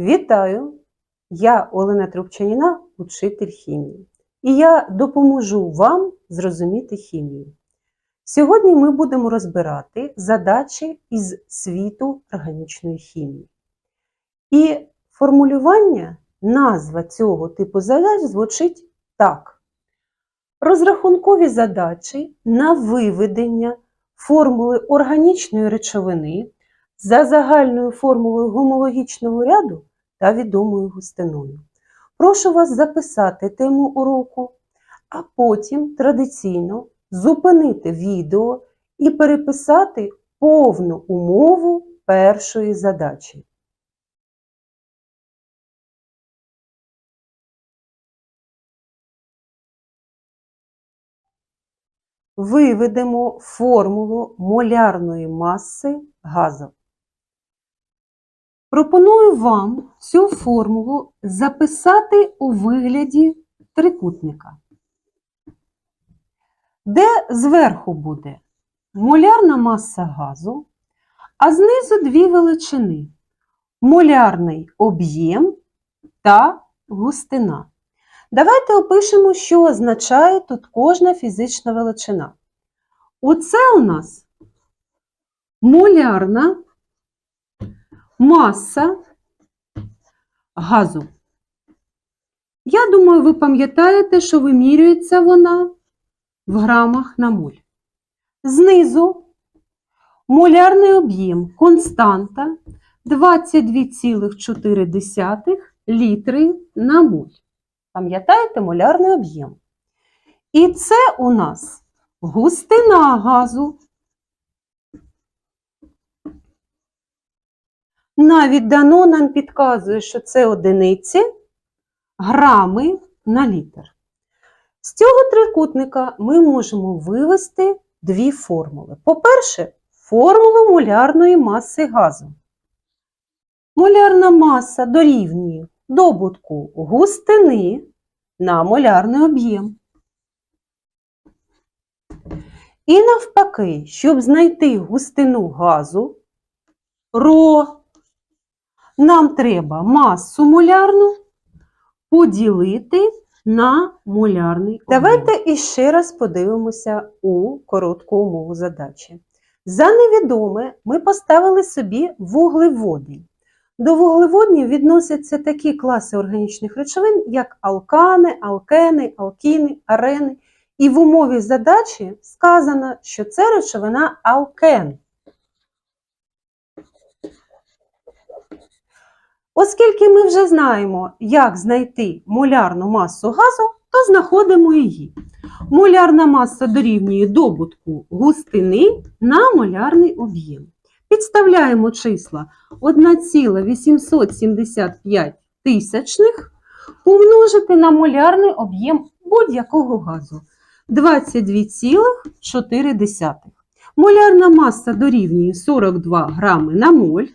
Вітаю! Я Олена Трубчаніна, учитель хімії. І я допоможу вам зрозуміти хімію. Сьогодні ми будемо розбирати задачі із світу органічної хімії. І формулювання, назва цього типу задач звучить так: розрахункові задачі на виведення формули органічної речовини за загальною формулою гомологічного ряду та відомою густиною. Прошу вас записати тему уроку, а потім традиційно зупинити відео і переписати повну умову першої задачі. Виведемо формулу молярної маси газу. Пропоную вам цю формулу записати у вигляді трикутника, де зверху буде молярна маса газу, а знизу дві величини молярний об'єм та густина. Давайте опишемо, що означає тут кожна фізична величина. Оце у нас молярна маса газу. Я думаю, ви пам'ятаєте, що вимірюється вона в грамах на моль. Знизу молярний об'єм константа 22,4 літри на моль. Пам'ятаєте молярний об'єм? І це у нас густина газу. Навіть дано нам підказує, що це одиниці грами на літр. З цього трикутника ми можемо вивести дві формули. По-перше, формулу молярної маси газу. Молярна маса дорівнює добутку густини на молярний об'єм. І навпаки, щоб знайти густину газу, ро, нам треба масу молярну поділити на молярний об'єм. Давайте іще раз подивимося у коротку умову задачі. За невідоме ми поставили собі вуглеводень. До вуглеводнів відносяться такі класи органічних речовин, як алкани, алкени, алкіни, арени. І в умові задачі сказано, що це речовина алкен. Оскільки ми вже знаємо, як знайти молярну масу газу, то знаходимо її. Молярна маса дорівнює добутку густини на молярний об'єм. Підставляємо числа 1,875 тисячних помножити на молярний об'єм будь-якого газу 22,4. Молярна маса дорівнює 42 грами на моль.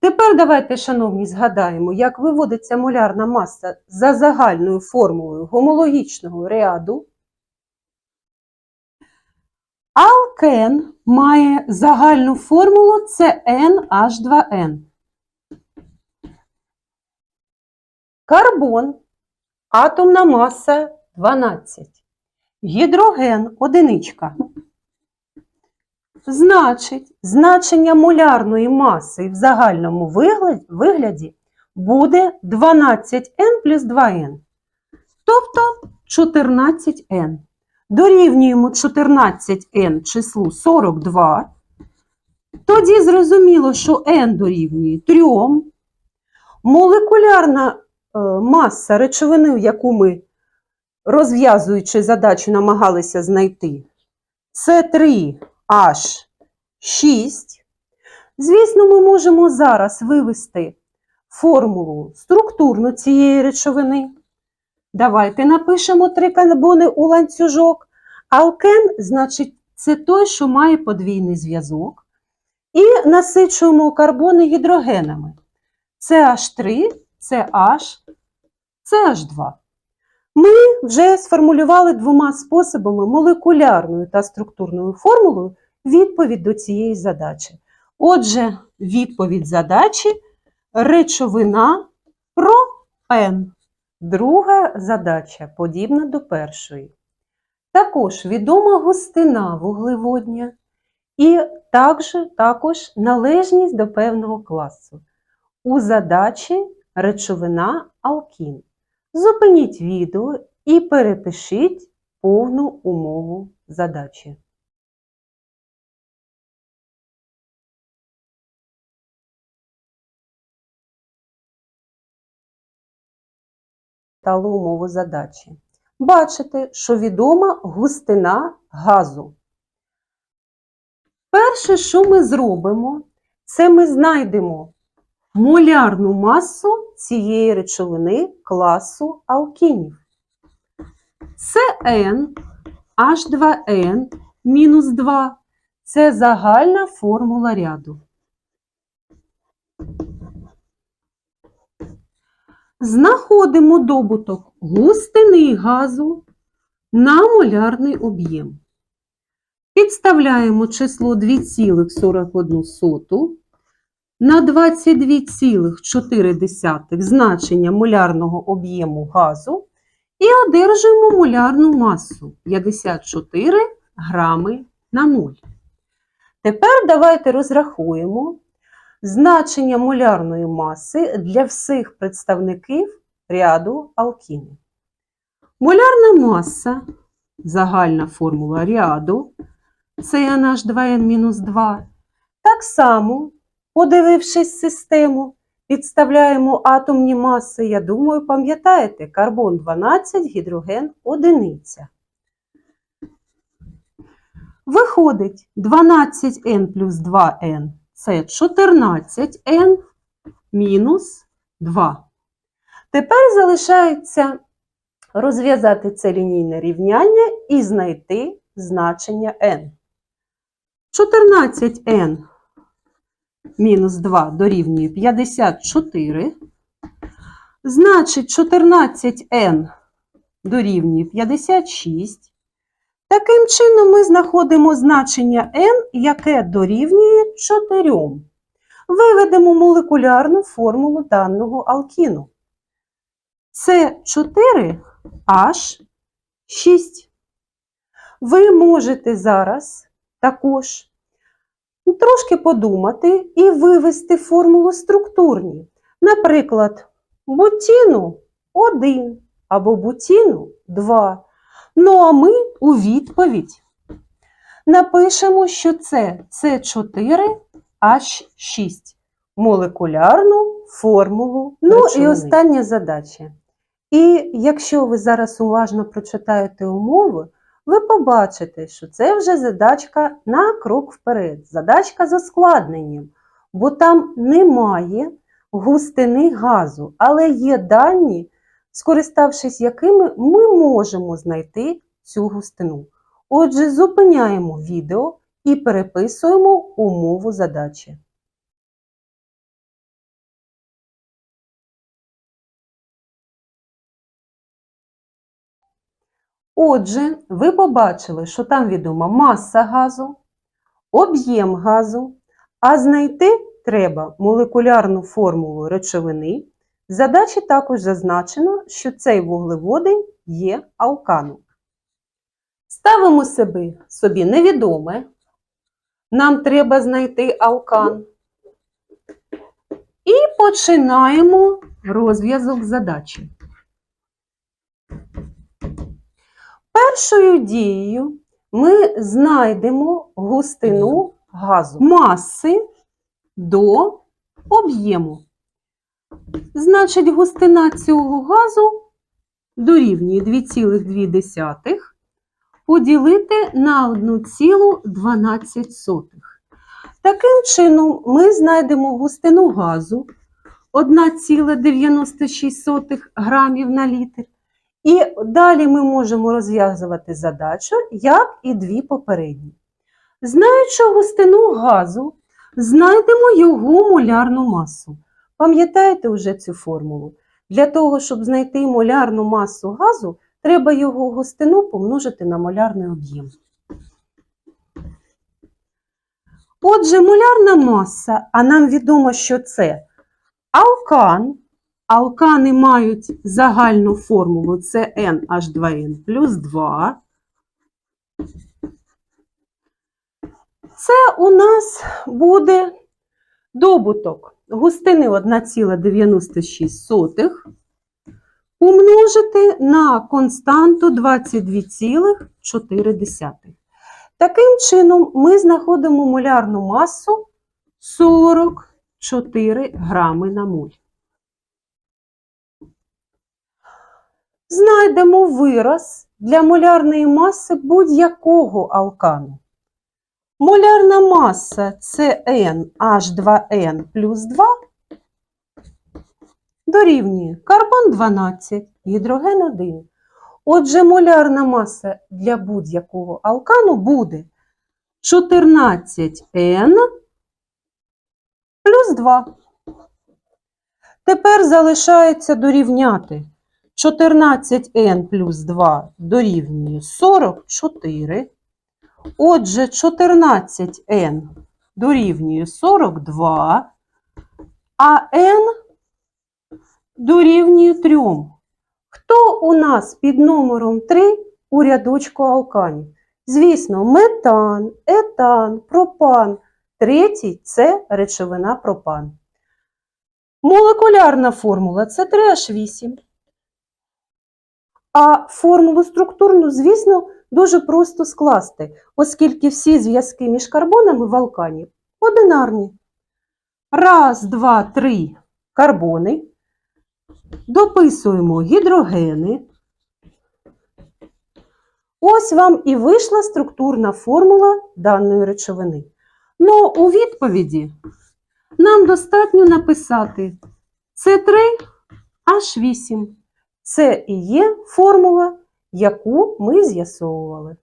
Тепер давайте, шановні, згадаємо, як виводиться молярна маса за загальною формулою гомологічного ряду. Алкен має загальну формулу CnH2n. Карбон атомна маса 12. Гідроген одиничка. Значить, значення молярної маси в загальному вигляді буде 12n плюс 2n, тобто 14n. Дорівнюємо 14n числу 42. Тоді зрозуміло, що n дорівнює 3. Молекулярна маса речовини, яку ми, розв'язуючи задачу, намагалися знайти, це 3 H6. Звісно, ми можемо зараз вивести формулу структурну цієї речовини. Давайте напишемо три карбони у ланцюжок. Алкен, значить, це той, що має подвійний зв'язок. І насичуємо карбони гідрогенами. CH3, CH, CH2. Ми вже сформулювали двома способами молекулярною та структурною формулою відповідь до цієї задачі. Отже, відповідь задачі речовина пропен. Друга задача подібна до першої. Також відома густина вуглеводня і також, також належність до певного класу. У задачі речовина алкін. Зупиніть відео і перепишіть повну умову задачі. Сталу умову задачі. Бачите, що відома густина газу. Перше, що ми зробимо, це ми знайдемо молярну масу цієї речовини класу алкінів. Це H2N мінус 2 це загальна формула ряду. Знаходимо добуток густини газу на молярний об'єм. Підставляємо число 2,41 на 22,4 значення молярного об'єму газу і одержуємо молярну масу 54 грами на моль. Тепер давайте розрахуємо значення молярної маси для всіх представників ряду алкінів. Молярна маса, загальна формула ряду, це NH2N-2. Так само, подивившись систему, підставляємо атомні маси, я думаю, пам'ятаєте, карбон 12, гідроген 1. Виходить 12N плюс 2N це 14N мінус 2. Тепер залишається розв'язати це лінійне рівняння і знайти значення n. 14n мінус 2 дорівнює 54. Значить, 14n дорівнює 56. Таким чином, ми знаходимо значення n, яке дорівнює 4. Виведемо молекулярну формулу даного алкіну. Це 4 h 6. Ви можете зараз також трошки подумати і вивести формулу структурні. Наприклад, бутіну 1 або бутіну 2. Ну а ми у відповідь напишемо, що це С4H6 молекулярну формулу. Ну і остання задача. І якщо ви зараз уважно прочитаєте умови, ви побачите, що це вже задачка на крок вперед, задачка з ускладненням, бо там немає густини газу, але є дані, скориставшись якими ми можемо знайти цю густину. Отже, зупиняємо відео і переписуємо умову задачі. Отже, ви побачили, що там відома маса газу, об'єм газу, а знайти треба молекулярну формулу речовини. В задачі також зазначено, що цей вуглеводень є алканом. Ставимо себе, собі невідоме. Нам треба знайти алкан. І починаємо розв'язок задачі. Першою дією ми знайдемо густину газу маси до об'єму. Значить, густина цього газу дорівнює 2,2 поділити на 1,12. Таким чином, ми знайдемо густину газу 1,96 грамів на літр. І далі ми можемо розв'язувати задачу, як і дві попередні. Знаючи густину газу, знайдемо його молярну масу. Пам'ятаєте вже цю формулу? Для того, щоб знайти молярну масу газу, треба його густину помножити на молярний об'єм. Отже, молярна маса, а нам відомо, що це Алкан. Алкани мають загальну формулу це NH2N плюс 2. Це у нас буде добуток густини 1,96 умножити на константу 22,4. Таким чином, ми знаходимо молярну масу 44 грами на моль. Знайдемо вираз для молярної маси будь-якого алкану. Молярна маса це NH2N плюс 2 дорівнює карбон 12, гідроген 1. Отже, молярна маса для будь-якого алкану буде 14N плюс 2. Тепер залишається дорівняти 14N плюс 2 дорівнює 44. Отже, 14N дорівнює 42, а N дорівнює 3. Хто у нас під номером 3 у рядочку алканів? Звісно, метан, етан, пропан. Третій це речовина пропан. Молекулярна формула це 3H8. А формулу структурну, звісно, дуже просто скласти, оскільки всі зв'язки між карбонами в алкані одинарні. Раз, два, три карбони. Дописуємо гідрогени. Ось вам і вийшла структурна формула даної речовини. Ну, у відповіді нам достатньо написати С3H8. Це і є формула, яку ми з'ясовували.